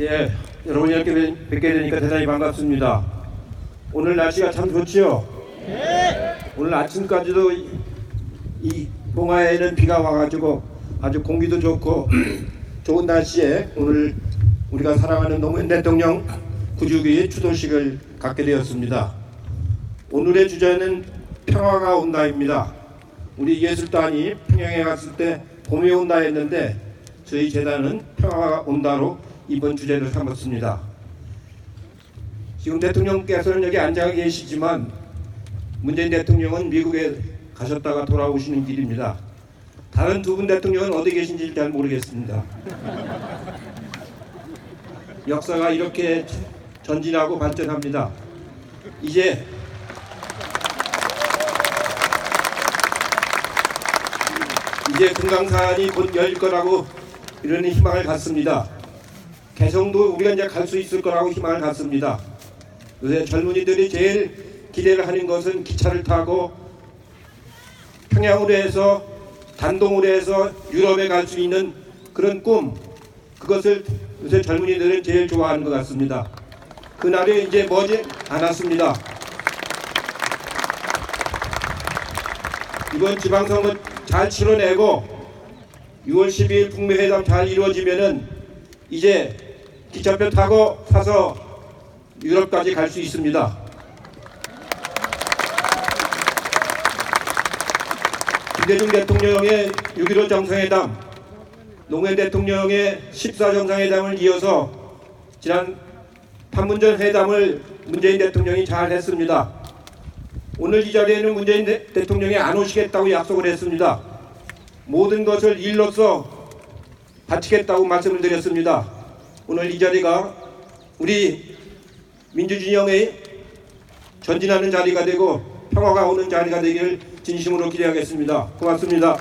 예, 여러분 이렇게 뵙게 되니까 대단히 반갑습니다. 오늘 날씨가 참 좋지요? 네. 오늘 아침까지도 이, 이 봉화에는 비가 와가지고 아주 공기도 좋고 좋은 날씨에 오늘 우리가 사랑하는 노무현 대통령 구주기 추도식을 갖게 되었습니다. 오늘의 주제는 평화가 온다입니다. 우리 예술단이 평양에 갔을 때 봄이 온다 했는데 저희 재단은 평화가 온다로 이번 주제를 삼았습니다. 지금 대통령께서는 여기 앉아 계시지만 문재인 대통령은 미국에 가셨다가 돌아오시는 길입니다. 다른 두 분 대통령은 어디 계신지 잘 모르겠습니다. 역사가 이렇게 전진하고 발전합니다. 이제 이제 금강산이 곧 열릴 거라고 이런 희망을 갖습니다. 개성도 우리가 이제 갈 수 있을 거라고 희망을 갖습니다. 요새 젊은이들이 제일 기대를 하는 것은 기차를 타고 평양으로 해서 단동으로 해서 유럽에 갈 수 있는 그런 꿈 그것을 요새 젊은이들은 제일 좋아하는 것 같습니다. 그날이 이제 머지 않았습니다. 이번 지방선거 잘 치러내고 6월 12일 북미 회담 잘 이루어지면은 이제 기차표 타고 타서 유럽까지 갈 수 있습니다. 김대중 대통령의 6.15 정상회담, 노무현 대통령의 14 정상회담을 이어서 지난 판문점 회담을 문재인 대통령이 잘 했습니다. 오늘 이 자리에는 문재인 대- 대통령이 안 오시겠다고 약속을 했습니다. 모든 것을 일로써 바치겠다고 말씀을 드렸습니다. 오늘 이 자리가 우리 민주진영의 전진하는 자리가 되고 평화가 오는 자리가 되기를 진심으로 기대하겠습니다. 고맙습니다.